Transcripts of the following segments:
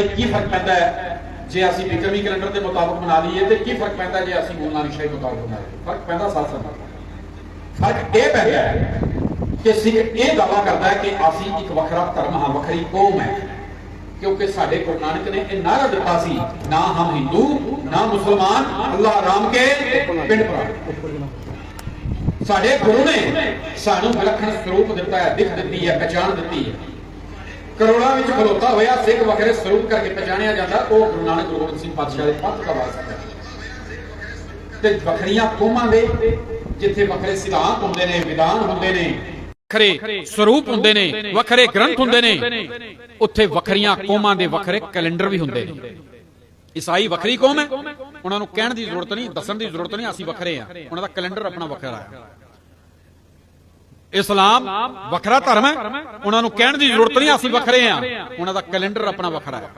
ਭਾਈ ਕੀ ਫ਼ਰਕ ਪੈਂਦਾ ਹੈ? ਜੇ ਅਸੀਂ ਵਿਕਰਮੀ ਕੈਲੰਡਰ ਦੇ ਮੁਤਾਬਕ ਮਨਾ ਲਈਏ, ਤੇ ਕੀ ਫ਼ਰਕ ਪੈਂਦਾ ਜੇ ਅਸੀਂ ਗੁਰੂ ਸ਼ਾਹੀ ਮੁਤਾਬਕ ਮਨਾ ਲਈਏ? ਫ਼ਰਕ ਪੈਂਦਾ ਸਾਫ਼ ਸਾਫ਼ ਫ਼ਰਕ ਇਹ ਪੈਂਦਾ ਹੈ ਕਿ ਸਿੱਖ ਇਹ ਦਾਵਾ ਕਰਦਾ ਹੈ ਕਿ ਅਸੀਂ ਇੱਕ ਵੱਖਰਾ ਧਰਮ ਹਾਂ, ਵੱਖਰੀ ਕੌਮ ਹੈ। ਕਿਉਂਕਿ ਸਾਡੇ ਗੁਰੂ ਨਾਨਕ ਨੇ ਇਹ ਨਾਰਾ ਦਿੱਤਾ ਸੀ, ਨਾ ਹਮ ਹਿੰਦੂ, ਨਾ ਮੁਸਲਮਾਨ, ਅੱਲਾਹ ਰਾਮ ਕੇ ਪਿੰਡ ਭਰਾ। ਸਾਡੇ ਗੁਰੂ ਨੇ ਸਾਨੂੰ ਵਿਲੱਖਣ ਸਰੂਪ ਦਿੱਤਾ ਹੈ ਦਿਖ ਦਿੱਤੀ ਹੈ, ਪਛਾਣ ਦਿੱਤੀ ਹੈ। ਕਰੋੜਾਂ ਵਿੱਚ ਖਲੋਤਾ ਹੋਇਆ, ਸਿੱਖ ਵੱਖਰੇ ਸਰੂਪ ਕਰਕੇ ਪਛਾਣਿਆ ਜਾਂਦਾ, ਉਹ ਗੁਰੂ ਨਾਨਕ ਗੁਰੂ ਗੋਬਿੰਦ ਸਿੰਘ ਪਾਤਸ਼ਾਹ ਦੇ ਪੰਥ ਦਾ ਵਾਰਸ ਹੈ। ਤੇ ਵੱਖਰੀਆਂ ਕੌਮਾਂ ਦੇ, ਜਿੱਥੇ ਵੱਖਰੇ ਸਿਧਾਂਤ ਹੁੰਦੇ ਨੇ, ਵਿਧਾਨ ਹੁੰਦੇ ਨੇ, ਵੱਖਰੇ ਸਰੂਪ ਹੁੰਦੇ ਨੇ, ਵੱਖਰੇ ਗ੍ਰੰਥ ਹੁੰਦੇ ਨੇ, ਉੱਥੇ ਵੱਖਰੀਆਂ ਕੌਮਾਂ ਦੇ ਵੱਖਰੇ ਕੈਲੰਡਰ ਵੀ ਹੁੰਦੇ ਨੇ। ਈਸਾਈ ਵੱਖਰੀ ਕੌਮ ਹੈ। ਉਹਨਾਂ ਨੂੰ ਕਹਿਣ ਦੀ ਜ਼ਰੂਰਤ ਨਹੀਂ, ਦੱਸਣ ਦੀ ਜ਼ਰੂਰਤ ਨਹੀਂ, ਅਸੀਂ ਵੱਖਰੇ ਆ ਉਹਨਾਂ ਦਾ ਕੈਲੰਡਰ ਆਪਣਾ ਵੱਖਰਾ ਹੈ। ਇਸਲਾਮ ਵੱਖਰਾ ਧਰਮ ਹੈ। ਉਹਨਾਂ ਨੂੰ ਕਹਿਣ ਦੀ ਜ਼ਰੂਰਤ ਨਹੀਂ, ਅਸੀਂ ਵੱਖਰੇ ਆ ਉਹਨਾਂ ਦਾ ਕੈਲੰਡਰ ਆਪਣਾ ਵੱਖਰਾ ਹੈ।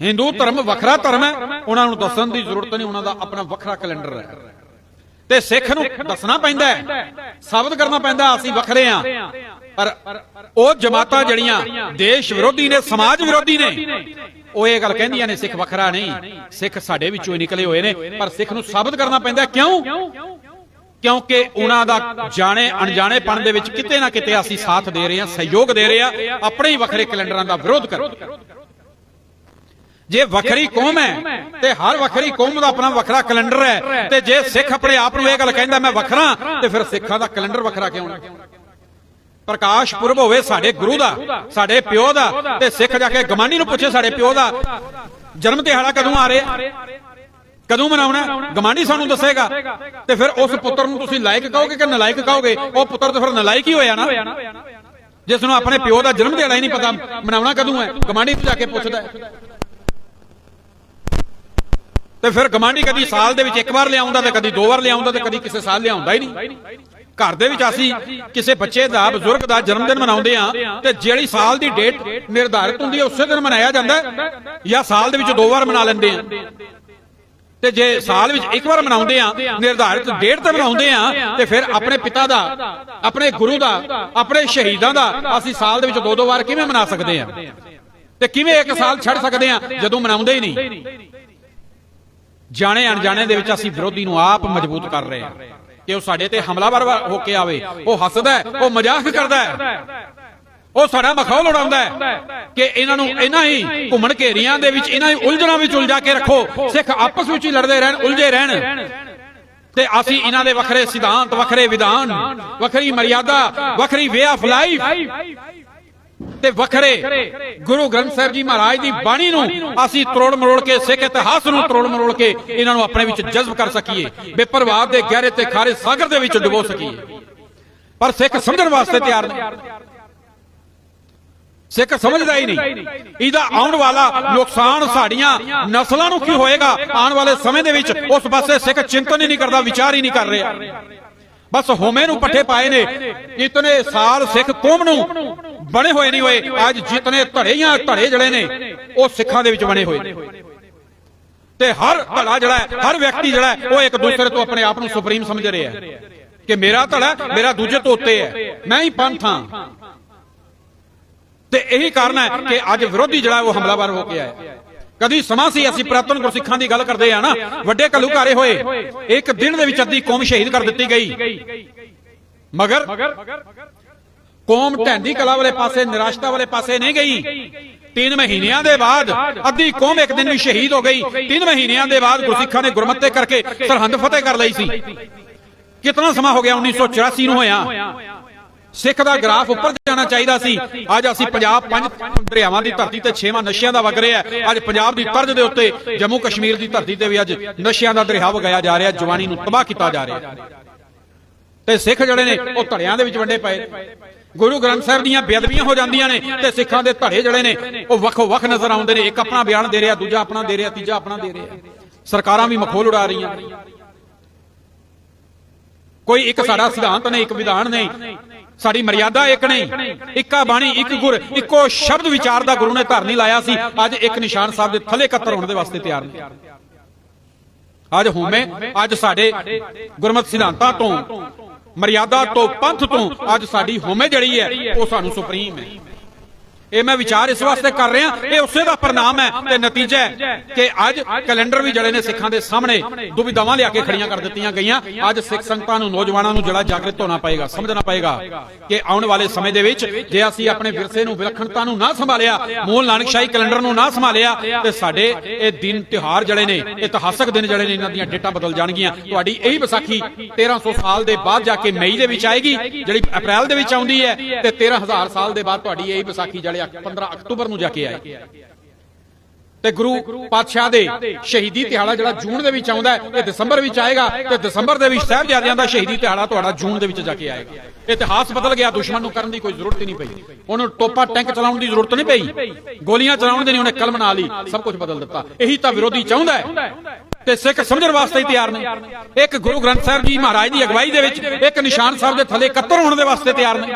ਹਿੰਦੂ ਧਰਮ ਵੱਖਰਾ ਧਰਮ ਹੈ। ਉਹਨਾਂ ਨੂੰ ਦੱਸਣ ਦੀ ਜ਼ਰੂਰਤ ਨਹੀਂ, ਉਹਨਾਂ ਦਾ ਆਪਣਾ ਵੱਖਰਾ ਕੈਲੰਡਰ ਹੈ। ਤੇ ਸਿੱਖ ਨੂੰ ਦੱਸਣਾ ਪੈਂਦਾ ਹੈ। ਸਾਬਤ ਕਰਨਾ ਪੈਂਦਾ, ਅਸੀਂ ਵੱਖਰੇ ਆ ਪਰ ਉਹ ਜਮਾਤਾਂ ਜਿਹੜੀਆਂ ਦੇਸ਼ ਵਿਰੋਧੀ ਨੇ, ਸਮਾਜ ਵਿਰੋਧੀ ਨੇ, ਉਹ ਇਹ ਗੱਲ ਕਹਿੰਦੀਆਂ ਨੇ, ਸਿੱਖ ਵੱਖਰਾ ਨਹੀਂ। ਸਿੱਖ ਸਾਡੇ ਵਿੱਚੋਂ ਹੀ ਨਿਕਲੇ ਹੋਏ ਨੇ। ਪਰ ਸਿੱਖ ਨੂੰ ਸਾਬਤ ਕਰਨਾ ਪੈਂਦਾ ਕਿਉਂ? ਕਿਉਂਕਿ ਉਹਨਾਂ ਦਾ ਜਾਣੇ, ਅਣਜਾਣੇਪਣ ਦੇ ਵਿੱਚ ਕਿਤੇ ਨਾ ਕਿਤੇ ਅਸੀਂ ਸਾਥ ਦੇ ਰਹੇ ਹਾਂ, ਸਹਿਯੋਗ ਦੇ ਰਹੇ ਹਾਂ, ਆਪਣੇ ਹੀ ਵੱਖਰੇ ਕੈਲੰਡਰਾਂ ਦਾ ਵਿਰੋਧ ਕਰੋ ਜੇ ਵੱਖਰੀ ਕੌਮ ਹੈ, ਤੇ ਹਰ ਵੱਖਰੀ ਕੌਮ ਦਾ ਆਪਣਾ ਵੱਖਰਾ ਕੈਲੰਡਰ ਹੈ, ਤੇ ਜੇ ਸਿੱਖ ਆਪਣੇ ਆਪ ਨੂੰ ਇਹ ਗੱਲ ਕਹਿੰਦਾ, ਮੈਂ ਵੱਖਰਾ ਤੇ ਫਿਰ ਸਿੱਖਾਂ ਦਾ ਕੈਲੰਡਰ ਵੱਖਰਾ ਕਿਉਂ ਹੈ ਪ੍ਰਕਾਸ਼ ਪੁਰਬ ਹੋਵੇ ਸਾਡੇ ਗੁਰੂ ਦਾ, ਸਾਡੇ ਪਿਓ ਦਾ, ਤੇ ਸਿੱਖ ਜਾ ਕੇ ਗਮਾਨੀ ਨੂੰ ਪੁੱਛੇ ਸਾਡੇ ਪਿਓ ਦਾ ਜਨਮ ਦਿਹਾੜਾ ਕਦੋਂ ਆ ਰਿਹਾ? ਕਦੋਂ ਮਨਾਉਣਾ ਗਮਾਨੀ ਸਾਨੂੰ ਦੱਸੇਗਾ। ਤੇ ਫਿਰ ਉਸ ਪੁੱਤਰ ਨੂੰ ਤੁਸੀਂ ਲਾਇਕ ਕਹੋਗੇ ਕਿ ਨਲਾਇਕ ਕਹੋਗੇ? ਉਹ ਪੁੱਤਰ ਤਾਂ ਫਿਰ ਨਲਾਇਕ ਹੀ ਹੋਇਆ ਨਾ। ਜਿਸ ਨੂੰ ਆਪਣੇ ਪਿਓ ਦਾ ਜਨਮ ਦਿਹਾੜਾ ਹੀ ਨਹੀਂ ਪਤਾ ਮਨਾਉਣਾ ਕਦੋਂ ਹੈ? ਗਮਾਨੀ ਤੋਂ ਜਾ ਕੇ ਪੁੱਛਦਾ ਹੈ। ਤੇ ਫਿਰ ਗਮਾਂਡੀ ਕਦੀ ਸਾਲ ਦੇ ਵਿੱਚ ਇੱਕ ਵਾਰ ਲਿਆਉਂਦਾ ਤੇ ਕਦੀ ਦੋ ਵਾਰ ਲਿਆਉਂਦਾ ਤੇ ਕਦੀ ਕਿਸੇ ਸਾਲ ਲਿਆਉਂਦਾ ਹੀ ਨਹੀਂ। ਘਰ ਦੇ ਵਿੱਚ ਅਸੀਂ ਕਿਸੇ ਬੱਚੇ ਦਾ ਬਜ਼ੁਰਗ ਦਾ ਜਨਮ ਦਿਨ ਮਨਾਉਂਦੇ ਆ ਤੇ ਜਿਹੜੀ ਸਾਲ ਦੀ ਡੇਟ ਨਿਰਧਾਰਿਤ ਹੁੰਦੀ ਹੈ ਉਸੇ ਦਿਨ ਮਨਾਇਆ ਜਾਂਦਾ ਹੈ ਜਾਂ ਸਾਲ ਦੇ ਵਿੱਚ ਦੋ ਵਾਰ ਮਨਾ ਲੈਂਦੇ ਆ ਤੇ ਜੇ ਸਾਲ ਵਿੱਚ ਇੱਕ ਵਾਰ ਮਨਾਉਂਦੇ ਆ ਨਿਰਧਾਰਿਤ ਡੇਟ ਤੇ ਮਨਾਉਂਦੇ ਆ ਤੇ ਫਿਰ ਆਪਣੇ ਪਿਤਾ ਦਾ ਆਪਣੇ ਗੁਰੂ ਦਾ ਆਪਣੇ ਸ਼ਹੀਦਾਂ ਦਾ ਅਸੀਂ ਸਾਲ ਦੇ ਵਿੱਚ ਦੋ ਦੋ ਵਾਰ ਕਿਵੇਂ ਮਨਾ ਸਕਦੇ ਆ? ਤੇ ਕਿਵੇਂ ਇੱਕ ਸਾਲ ਛੱਡ ਸਕਦੇ ਆ ਜਦੋਂ ਮਨਾਉਂਦੇ ਹੀ ਨਹੀਂ? ਜਾਣੇ ਅਣਜਾਣੇ ਦੇ ਵਿੱਚ ਅਸੀਂ ਵਿਰੋਧੀ ਨੂੰ ਆਪ ਮਜ਼ਬੂਤ ਕਰ ਰਹੇ ਹਾਂ ਕਿ ਉਹ ਸਾਡੇ ਤੇ ਹਮਲਾਵਰ ਹੋ ਕੇ ਆਵੇ ਉਹ ਹੱਸਦਾ ਉਹ ਮਜ਼ਾਕ ਕਰਦਾ ਹੈ। ਉਹ ਸਾਡਾ ਮਖੌਲ ਉਡਾਉਂਦਾ ਹੈ ਕਿ ਇਹਨਾਂ ਨੂੰ ਇਹਨਾਂ ਹੀ ਘੁੰਮਣ ਘੇਰੀਆਂ ਦੇ ਵਿੱਚ, ਇਹਨਾਂ ਹੀ ਉਲਝਣਾਂ ਵਿੱਚ ਉਲਝਾ ਕੇ ਰੱਖੋ। ਸਿੱਖ ਆਪਸ ਵਿੱਚ ਹੀ ਲੜਦੇ ਰਹਿਣ, ਉਲਝੇ ਰਹਿਣ। ਤੇ ਅਸੀਂ ਇਹਨਾਂ ਦੇ ਵੱਖਰੇ ਸਿਧਾਂਤ, ਵੱਖਰੇ ਵਿਧਾਨ, ਵੱਖਰੀ ਮਰਿਆਦਾ, ਵੱਖਰੀ ਵੇ ਆਫ ਲਾਈਫ ਤੇ ਵੱਖਰੇ ਗੁਰੂ ਗ੍ਰੰਥ ਸਾਹਿਬ ਜੀ ਮਹਾਰਾਜ ਦੀ ਬਾਣੀ ਨੂੰ ਅਸੀਂ ਤਰੋੜ ਮਰੋੜ ਕੇ, ਸਿੱਖ ਇਤਿਹਾਸ ਨੂੰ ਤਰੋੜ ਮਰੋੜ ਕੇ ਇਹਨਾਂ ਨੂੰ ਆਪਣੇ ਵਿੱਚ ਜਜ਼ਬ ਕਰ ਸਕੀਏ, ਬੇਪਰਵਾਹ ਦੇ ਗਹਿਰੇ ਤੇ ਖਾਰੇ ਸਾਗਰ ਦੇ ਵਿੱਚ ਡੁਬੋ ਸਕੀਏ। ਪਰ ਸਿੱਖ ਸਮਝਣ ਵਾਸਤੇ ਤਿਆਰ ਨਹੀਂ ਸਿੱਖ ਸਮਝਦਾ ਹੀ ਨਹੀਂ, ਇਹਦਾ ਆਉਣ ਵਾਲਾ ਨੁਕਸਾਨ ਸਾਡੀਆਂ ਨਸਲਾਂ ਨੂੰ ਕੀ ਹੋਏਗਾ? ਆਉਣ ਵਾਲੇ ਸਮੇਂ ਦੇ ਵਿੱਚ ਉਸ ਪਾਸੇ ਸਿੱਖ ਚਿੰਤਨ ਹੀ ਨਹੀਂ ਕਰਦਾ, ਵਿਚਾਰ ਹੀ ਨਹੀਂ ਕਰ ਰਿਹਾ। ਬਸ ਹੋਮੇ ਨੂੰ ਪੱਠੇ ਪਾਏ ਨੇ। ਇਤਨੇ ਸਾਲ ਸਿੱਖ ਕੌਮ ਨੂੰ ਬਣੇ ਹੋਏ ਨਹੀਂ ਹੋਏ, ਅੱਜ ਜਿਤਨੇ ਧੜੇ ਧੜੇ ਜਿਹੜੇ ਨੇ, ਉਹ ਸਿੱਖਾਂ ਦੇ ਵਿੱਚ ਬਣੇ ਹੋਏ ਨੇ। ਤੇ ਹਰ ਧੜਾ ਜਿਹੜਾ ਹੈ, ਹਰ ਵਿਅਕਤੀ ਜਿਹੜਾ ਹੈ, ਉਹ ਇੱਕ ਦੂਸਰੇ ਤੋਂ ਆਪਣੇ ਆਪ ਨੂੰ ਸੁਪਰੀਮ ਸਮਝ ਰਿਹਾ ਹੈ ਕਿ ਮੇਰਾ ਧੜਾ ਮੇਰਾ ਦੂਜੇ ਤੋਂ ਉੱਤੇ ਹੈ। ਮੈਂ ਹੀ ਪੰਥ ਹਾਂ। ਤੇ ਇਹੀ ਕਾਰਨ ਹੈ ਕਿ ਅੱਜ ਵਿਰੋਧੀ ਜਿਹੜਾ ਉਹ ਹਮਲਾਵਰ ਹੋ ਕੇ ਆਇਆ ਕਦੀ ਸਮਾਂ ਸੀ, ਅਸੀਂ ਪ੍ਰਾਤਨ ਗੁਰਸਿੱਖਾਂ ਦੀ ਗੱਲ ਕਰਦੇ ਆ ਨਾ, ਵੱਡੇ ਘੱਲੂਘਾਰੇ ਹੋਏ, ਇੱਕ ਦਿਨ ਦੇ ਵਿੱਚ ਅੱਧੀ ਕੌਮ ਸ਼ਹੀਦ ਕਰ ਦਿੱਤੀ ਗਈ। ਮਗਰ ਕੌਮ ਢੈਂਦੀ ਕਲਾ ਵਾਲੇ ਪਾਸੇ, ਨਿਰਾਸ਼ਤਾ ਵਾਲੇ ਪਾਸੇ ਨਹੀਂ ਗਈ। ਤਿੰਨ ਮਹੀਨਿਆਂ ਦੇ ਬਾਅਦ ਅੱਧੀ ਕੌਮ ਇੱਕ ਦਿਨ ਵੀ ਸ਼ਹੀਦ ਹੋ ਗਈ। ਤਿੰਨ ਮਹੀਨਿਆਂ ਦੇ ਬਾਅਦ ਗੁਰਸਿੱਖਾਂ ਨੇ ਗੁਰਮਤੇ ਕਰਕੇ ਸਰਹੰਦ ਫਤਿਹ ਕਰ ਲਈ ਸੀ। ਕਿਤਨਾ ਸਮਾਂ ਹੋ ਗਿਆ 1984 ਨੂੰ ਹੋਇਆ। ਸਿੱਖ ਦਾ ਗ੍ਰਾਫ ਉੱਪਰ ਜਾਣਾ ਚਾਹੀਦਾ ਸੀ। ਅੱਜ ਅਸੀਂ ਪੰਜਾਬ ਪੰਜ ਦਰਿਆਵਾਂ ਦੀ ਧਰਤੀ ਤੇ ਛੇਵਾਂ ਨਸ਼ਿਆਂ ਦਾ ਵਗ ਰਿਹਾ ਅੱਜ ਪੰਜਾਬ ਦੀ ਤਰਜ਼ ਦੇ ਉੱਤੇ ਜੰਮੂ ਕਸ਼ਮੀਰ ਦੀ ਧਰਤੀ ਤੇ ਵੀ ਅੱਜ ਨਸ਼ਿਆਂ ਦਾ ਦਰਿਆ ਵਗਾਇਆ ਜਾ ਰਿਹਾ ਜਵਾਨੀ ਨੂੰ ਤਬਾਹ ਕੀਤਾ ਜਾ ਰਿਹਾ ਤੇ ਸਿੱਖ ਜਿਹੜੇ ਨੇ ਉਹ ਧੜਿਆਂ ਦੇ ਵਿੱਚ ਵੰਡੇ ਪਏ। ਗੁਰੂ ਗ੍ਰੰਥ ਸਾਹਿਬ ਦੀਆਂ ਬੇਅਦਬੀਆਂ ਹੋ ਜਾਂਦੀਆਂ ਨੇ ਤੇ ਸਿੱਖਾਂ ਦੇ ਧੜੇ ਜਿਹੜੇ ਨੇ ਉਹ ਵੱਖੋ ਵੱਖ ਨਜ਼ਰ ਆਉਂਦੇ ਨੇ। ਇੱਕ ਆਪਣਾ ਬਿਆਨ ਦੇ ਰਿਹਾ ਦੂਜਾ ਆਪਣਾ ਦੇ ਰਿਹਾ ਤੀਜਾ ਆਪਣਾ ਦੇ ਰਿਹਾ। ਸਰਕਾਰਾਂ ਵੀ ਮਖੌਲ ਉਡਾ ਰਹੀਆਂ ਕੋਈ ਇੱਕ ਸਾਡਾ ਸਿਧਾਂਤ ਨਹੀਂ ਇੱਕ ਵਿਧਾਨ ਨਹੀਂ। ਸਾਡੀ ਮਰਿਆਦਾ ਇੱਕ ਨਹੀਂ, ਇੱਕਾ ਬਾਣੀ, ਇੱਕ ਗੁਰ, ਇੱਕੋ ਸ਼ਬਦ ਵਿਚਾਰ ਦਾ ਗੁਰੂ ਨੇ ਧਰ ਲਾਇਆ ਸੀ। ਅੱਜ ਇੱਕ ਨਿਸ਼ਾਨ ਸਾਹਿਬ ਦੇ ਥੱਲੇ ਕੱਤਰ ਹੋਣ ਦੇ ਵਾਸਤੇ ਤਿਆਰ ਨੇ। ਅੱਜ ਹੋਮੇ ਅੱਜ ਸਾਡੇ ਗੁਰਮਤ ਸਿਧਾਂਤਾਂ ਤੋਂ, ਮਰਿਆਦਾ ਤੋਂ, ਪੰਥ ਤੋਂ, ਅੱਜ ਸਾਡੀ ਹੋਮੇ ਜਿਹੜੀ ਹੈ, ਉਹ ਸਾਨੂੰ ਸੁਪਰੀਮ ਹੈ। ਇਹ ਮੈਂ ਵਿਚਾਰ ਇਸ ਵਾਸਤੇ ਕਰ ਰਿਹਾ, ਇਹ ਉਸੇ ਦਾ ਪ੍ਰਣਾਮ ਹੈ ਤੇ ਨਤੀਜਾ ਹੈ ਕਿ ਅੱਜ ਕੈਲੰਡਰ ਵੀ ਜਿਹੜੇ ਨੇ ਸਿੱਖਾਂ ਦੇ ਸਾਹਮਣੇ ਦੁਬਿਧਾਵਾਂ ਲਿਆ ਕੇ ਖੜੀਆਂ ਕਰ ਦਿੱਤੀਆਂ ਗਈਆਂ। ਅੱਜ ਸਿੱਖ ਸੰਗਤਾਂ ਨੂੰ, ਨੌਜਵਾਨਾਂ ਨੂੰ ਜਿਹੜਾ ਜਾਗਰਤ ਹੋਣਾ ਪਏਗਾ, ਸਮਝਣਾ ਪਏਗਾ ਕਿ ਆਉਣ ਵਾਲੇ ਸਮੇਂ ਦੇ ਵਿੱਚ ਜੇ ਅਸੀਂ ਆਪਣੇ ਵਿਰਸੇ ਨੂੰ, ਵਿਲੱਖਣਤਾ ਨੂੰ ਨਾ ਸੰਭਾਲਿਆ ਮੂਲ ਨਾਨਕਸ਼ਾਹੀ ਕੈਲੰਡਰ ਨੂੰ ਨਾ ਸੰਭਾਲਿਆ, ਤੇ ਸਾਡੇ ਇਹ ਦਿਨ ਤਿਉਹਾਰ ਜਿਹੜੇ ਨੇ, ਇਤਿਹਾਸਕ ਦਿਨ ਜਿਹੜੇ ਨੇ, ਇਹਨਾਂ ਦੀਆਂ ਡੇਟਾਂ ਬਦਲ ਜਾਣਗੀਆਂ। ਤੁਹਾਡੀ ਇਹੀ ਵਿਸਾਖੀ 1300 ਸਾਲ ਦੇ ਬਾਅਦ ਜਾ ਕੇ ਮਈ ਦੇ ਵਿੱਚ ਆਏਗੀ, ਜਿਹੜੀ ਅਪ੍ਰੈਲ ਦੇ ਵਿੱਚ ਆਉਂਦੀ ਹੈ, ਤੇ 13000 ਸਾਲ ਦੇ ਬਾਅਦ ਤੁਹਾਡੀ ਇਹੀ ਵਿਸਾਖੀ ਜਿਹੜੇ 15 ਅਕਤੂਬਰ ਨੂੰ ਜਾ ਕੇ ਆਏਗੀ ਤੇ ਗੁਰੂ ਪਾਤਸ਼ਾਹ ਦੇ ਸ਼ਹੀਦੀ ਦਿਹਾੜਾ ਜਿਹੜਾ ਜੂਨ ਦੇ ਵਿੱਚ ਆਉਂਦਾ ਇਹ ਦਸੰਬਰ ਵਿੱਚ ਆਏਗਾ ਤੇ ਦਸੰਬਰ ਦੇ ਵਿੱਚ ਸਾਹਿਬਜ਼ਾਦਿਆਂ ਦਾ ਸ਼ਹੀਦੀ ਦਿਹਾੜਾ ਤੁਹਾਡਾ ਜੂਨ ਦੇ ਵਿੱਚ ਜਾ ਕੇ ਆਏਗਾ। ਇਤਿਹਾਸ ਬਦਲ ਗਿਆ, ਦੁਸ਼ਮਣ ਨੂੰ ਕਰਨ ਦੀ ਕੋਈ ਜ਼ਰੂਰਤ ਹੀ ਨਹੀਂ ਪਈ। ਉਹਨੂੰ ਟੋਪਾ ਟੈਂਕ ਚਲਾਉਣ ਦੀ ਜ਼ਰੂਰਤ ਨਹੀਂ ਪਈ, ਗੋਲੀਆਂ ਚਲਾਉਣ ਦੀ ਨਹੀਂ ਉਹਨੇ ਕਲਮ ਬਣਾ ਲਈ ਸਭ ਕੁਝ ਬਦਲ ਦਿੱਤਾ। ਇਹੀ ਤਾਂ ਵਿਰੋਧੀ ਚਾਹੁੰਦਾ ਹੈ ਤੇ ਸਿੱਖ ਸਮਝਣ ਵਾਸਤੇ ਹੀ ਤਿਆਰ ਨੇ। ਇੱਕ ਗੁਰੂ ਗ੍ਰੰਥ ਸਾਹਿਬ ਜੀ ਮਹਾਰਾਜ ਦੀ ਅਗਵਾਈ ਦੇ ਵਿੱਚ ਇੱਕ ਨਿਸ਼ਾਨ ਸਾਹਿਬ ਦੇ ਥੱਲੇ ਇਕੱਤਰ ਹੋਣ ਦੇ ਵਾਸਤੇ ਤਿਆਰ ਨੇ।